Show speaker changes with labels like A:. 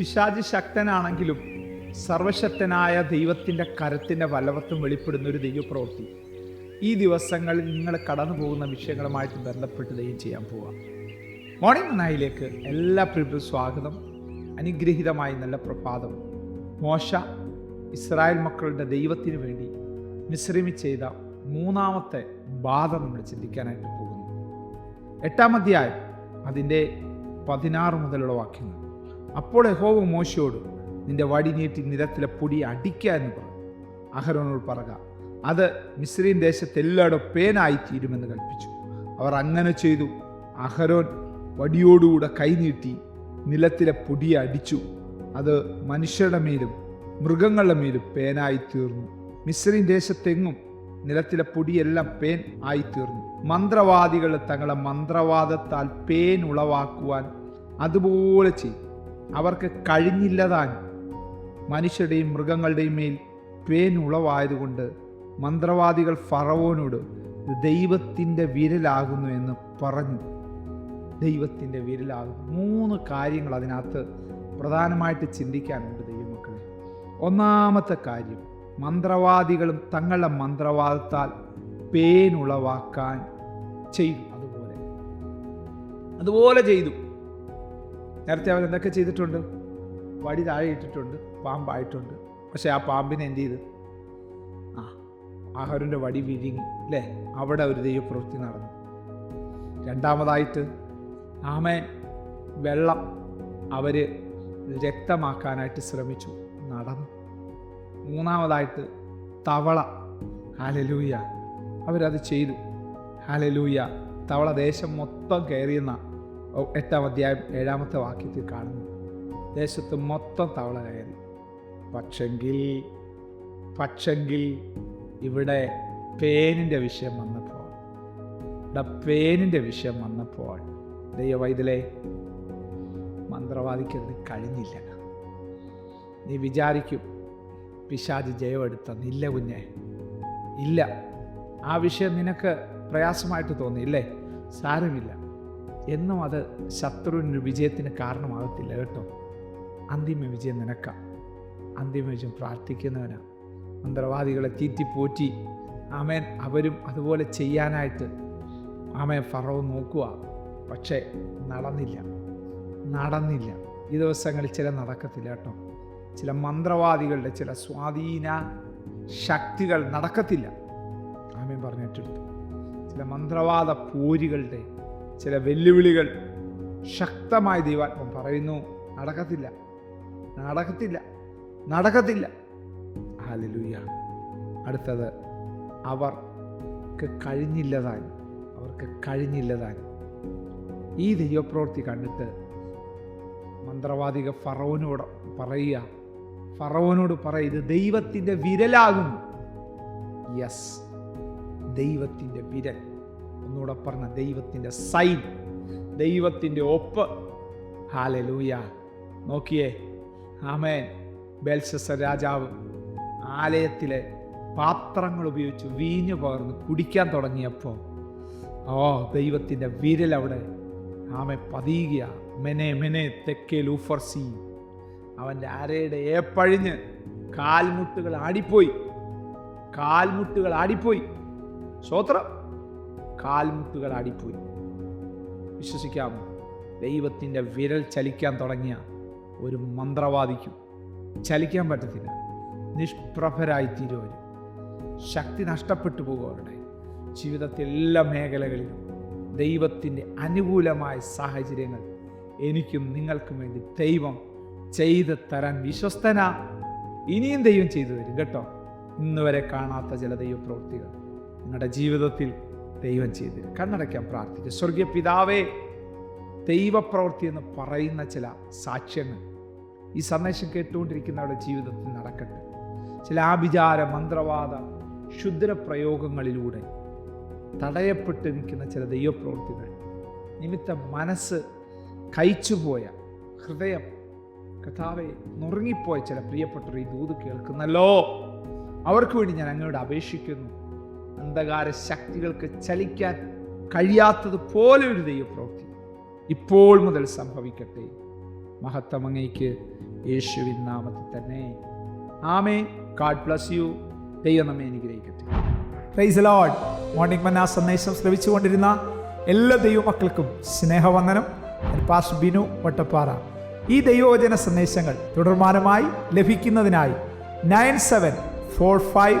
A: പിശാചി ശക്തനാണെങ്കിലും സർവശക്തനായ ദൈവത്തിന്റെ കരത്തിന്റെ വലവത്തും വെളിപ്പെടുന്ന ഒരു ദൈവപ്രവൃത്തി. ഈ ദിവസങ്ങളിൽ നിങ്ങൾ കടന്നു പോകുന്ന വിഷയങ്ങളുമായിട്ട് ബന്ധപ്പെട്ട് ദൈവം ചെയ്യാൻ പോവാം. മോർണിംഗ് നായിലേക്ക് എല്ലാ പ്രിയ സ്വാഗതം. അനുഗ്രഹീതമായി നല്ല പ്രഭാതം. മോശ ഇസ്രായേൽ മക്കളുടെ ദൈവത്തിന് വേണ്ടി മിശ്രമി ചെയ്ത മൂന്നാമത്തെ ബാധ നമ്മൾ ചിന്തിക്കാനായിട്ട് പോകുന്നു. എട്ടാം അധ്യായം അതിന്റെ പതിനാറ് മുതലുള്ള വാക്യങ്ങൾ. അപ്പോൾ യഹോവ മോശയോട് നിന്റെ വടി നീട്ടി നിരത്തിലെ പൊടി അടിക്കുക എന്ന് പറഞ്ഞു. അഹരോനോട് പറക അത് മിസ്രീൻ ദേശത്ത് പേനായിത്തീരുമെന്ന് പേനായി തീരുമെന്ന് കൽപ്പിച്ചു അവർ അങ്ങനെ ചെയ്തു. അഹരോൻ വടിയോടുകൂടെ കൈനീട്ടി നിലത്തിലെ പൊടി അടിച്ചു. അത് മനുഷ്യരുടെ മേലും മൃഗങ്ങളുടെ മേലും പേനായി തീർന്നു ദേശത്തെങ്ങും നിലത്തിലെ പൊടിയെല്ലാം പേൻ ആയിത്തീർന്നു. മന്ത്രവാദികൾ തങ്ങളെ മന്ത്രവാദത്താൽ പേൻ ഉളവാക്കുവാൻ അതുപോലെ ചെയ്തു. അവർക്ക് കഴിഞ്ഞില്ലതാൻ മനുഷ്യരുടെയും മൃഗങ്ങളുടെയും മേൽ പേൻ ഉളവായതുകൊണ്ട് മന്ത്രവാദികൾ ഫറവോനോട് ദൈവത്തിന്റെ വിരലാകുന്നു എന്ന് പറഞ്ഞു. ദൈവത്തിന്റെ വിരലാകുന്നു. മൂന്ന് കാര്യങ്ങൾ അതിനകത്ത് പ്രധാനമായിട്ട് ചിന്തിക്കാനുണ്ട് ദൈവമക്കളെ. ഒന്നാമത്തെ കാര്യം മന്ത്രവാദികളും തങ്ങളുടെ മന്ത്രവാദത്താൽ പേനുളവാക്കാൻ ചെയ്തു. അതുപോലെ. അതുപോലെ ചെയ്തു. നേരത്തെ അവൻ എന്തൊക്കെ ചെയ്തിട്ടുണ്ട്? വടി താഴെ ഇട്ടിട്ടുണ്ട് പാമ്പായിട്ടുണ്ട്. പക്ഷേ ആ പാമ്പിനെ എന്ത് ചെയ്ത്? ആ. ആഹാരന്റെ വടി വിഴുങ്ങി അല്ലേ അവിടെ ഒരു ദൈവപ്രവൃത്തി നടന്നു. രണ്ടാമതായിട്ട് ആമേൻ വെള്ളം അവർ രക്തമാക്കാനായിട്ട് ശ്രമിച്ചു നടന്നു. മൂന്നാമതായിട്ട് തവള ഹാലലൂയ അവരത് ചെയ്തു. ഹാലലൂയ തവള ദേശം മൊത്തം കയറിയെന്ന എട്ടാം അധ്യായം ഏഴാമത്തെ വാക്യത്തിൽ കാണുന്നു. ദേശത്ത് മൊത്തം തവള കയറി. പക്ഷെങ്കിൽ പക്ഷെങ്കിൽ ഇവിടെ പേനിന്റെ വിഷയം വന്നപ്പോൾ ഇവിടെ പേനിന്റെ വിഷയം വന്നപ്പോൾ ദൈവവൈതലെ മന്ത്രവാദിക്കതിന് കഴിഞ്ഞില്ല. നീ വിചാരിക്കും പിശാജ് ജയമെടുത്തെന്നില്ല കുഞ്ഞെ. ഇല്ല. ആ വിഷയം നിനക്ക് പ്രയാസമായിട്ട് തോന്നിയില്ലേ സാരമില്ല. എന്നും അത് ശത്രുവിനൊരു വിജയത്തിന് കാരണമാകത്തില്ല കേട്ടോ. അന്തിമ വിജയം നിനക്കാം. അന്തിമ വിജയം പ്രാർത്ഥിക്കുന്നവനാണ് മന്ത്രവാദികളെ തീറ്റിപ്പോറ്റി ആമേൻ. അവരും അതുപോലെ ചെയ്യാനായിട്ട് ആമേൻ ഫറവ് നോക്കുക പക്ഷേ നടന്നില്ല. നടന്നില്ല. ഈ ദിവസങ്ങളിൽ ചില നടക്കത്തില്ല കേട്ടോ. ചില മന്ത്രവാദികളുടെ ചില സ്വാധീന ശക്തികൾ നടക്കത്തില്ല. ആമേൻ പറഞ്ഞിട്ടുണ്ട്. ചില മന്ത്രവാദ പോരികളുടെ ചില വെല്ലുവിളികൾ ശക്തമായി ദൈവാത്മം പറയുന്നു. നടക്കത്തില്ല. നടക്കത്തില്ല. നടക്കത്തില്ല. ഹാലലൂയ അടുത്തത് അവർക്ക് കഴിഞ്ഞില്ലതാൻ. അവർക്ക് കഴിഞ്ഞില്ലതാൻ. ഈ ദൈവപ്രവൃത്തി കണ്ടിട്ട് മന്ത്രവാദിക ഫറവനോട് പറയുക. ഫറവനോട് പറയുക ഇത് ദൈവത്തിന്റെ വിരലാകുന്നു. യെസ് ദൈവത്തിന്റെ വിരൽ. ഒന്നുകൂടെ പറഞ്ഞ ദൈവത്തിന്റെ സൈൻ ദൈവത്തിന്റെ ഒപ്പ്. ഹാലലൂയ നോക്കിയേ. ആമേൻ. ബേൽസസ രാജാവ് ആലയത്തിലെ പാത്രങ്ങൾ ഉപയോഗിച്ച് വീഞ്ഞു പകർന്ന് കുടിക്കാൻ തുടങ്ങിയപ്പോൾ ഓ ദൈവത്തിന്റെ വിരൽ അവിടെ ആമെ പതിയുക മെനെ മെനെ തെക്കേ ലൂഫർസി. അവന്റെ അരയുടെ ഏപ്പഴിഞ്ഞ് കാൽമുട്ടുകൾ ആടിപ്പോയി. കാൽമുട്ടുകൾ ആടിപ്പോയി. സ്വോത്രം കാൽമുട്ടുകൾ ആടിപ്പോയി വിശ്വസിക്കാമോ? ദൈവത്തിന്റെ വിരൽ ചലിക്കാൻ തുടങ്ങിയ ഒരു മന്ത്രവാദിക്കും ചലിക്കാൻ പറ്റത്തില്ല. നിഷ്പ്രഭരായിത്തീരുവരും. ശക്തി നഷ്ടപ്പെട്ടു പോകും അവരുടെ ജീവിതത്തിൽ എല്ലാ മേഖലകളിലും ദൈവത്തിന്റെ അനുകൂലമായ സാഹചര്യങ്ങൾ എനിക്കും നിങ്ങൾക്കും വേണ്ടി ദൈവം ചെയ്ത് തരാൻ വിശ്വസ്തന. ഇനിയും ദൈവം ചെയ്തു തരും കേട്ടോ. ഇന്നുവരെ കാണാത്ത ചില ദൈവപ്രവൃത്തികൾ നിങ്ങളുടെ ജീവിതത്തിൽ ദൈവം ചെയ്ത് കണ്ണടയ്ക്കാൻ പ്രാർത്ഥിക്കും. സ്വർഗീയ പിതാവേ ദൈവപ്രവൃത്തി എന്ന് പറയുന്ന ചില സാക്ഷ്യങ്ങൾ ഈ സന്ദേശം കേട്ടുകൊണ്ടിരിക്കുന്നവരുടെ ജീവിതത്തിൽ നടക്കട്ടെ. ചില ആഭിചാര മന്ത്രവാദ ക്ഷുദ്ര പ്രയോഗങ്ങളിലൂടെ തടയപ്പെട്ട് നിൽക്കുന്ന ചില ദൈവപ്രവൃത്തികൾ നിമിത്ത മനസ്സ് കഴിച്ചുപോയ ഹൃദയം കഥാവെ നുറുങ്ങിപ്പോയ ചില പ്രിയപ്പെട്ടവർ ഈ ദൂത് കേൾക്കുന്നല്ലോ. അവർക്ക് വേണ്ടി ഞാൻ അങ്ങോട്ട് അപേക്ഷിക്കുന്നു. അന്ധകാര ശക്തികൾക്ക് ചലിക്കാൻ കഴിയാത്തതുപോലെ ഒരു ദൈവപ്രവൃത്തി ഇപ്പോൾ മുതൽ സംഭവിക്കട്ടെ. മഹത്തമങ്ങയ്ക്ക് യേശുവിൻ നാമത്തിൽ തന്നെ. ആമേ ഗാഡ് ബ്ലസ് യു ദൈവം നമ്മെ അനുഗ്രഹിക്കട്ടെ.
B: പ്രൈസ് ലോഡ് മോർണിംഗ് മന്ന സന്ദേശം ശ്രവിച്ചുകൊണ്ടിരുന്ന എല്ലാ ദൈവമക്കൾക്കും സ്നേഹവന്ദനം. പാസ് ബിനു വട്ടപ്പാറ. ഈ ദൈവവചന സന്ദേശങ്ങൾ തുടർമാനമായി ലഭിക്കുന്നതിനായി nine seven four five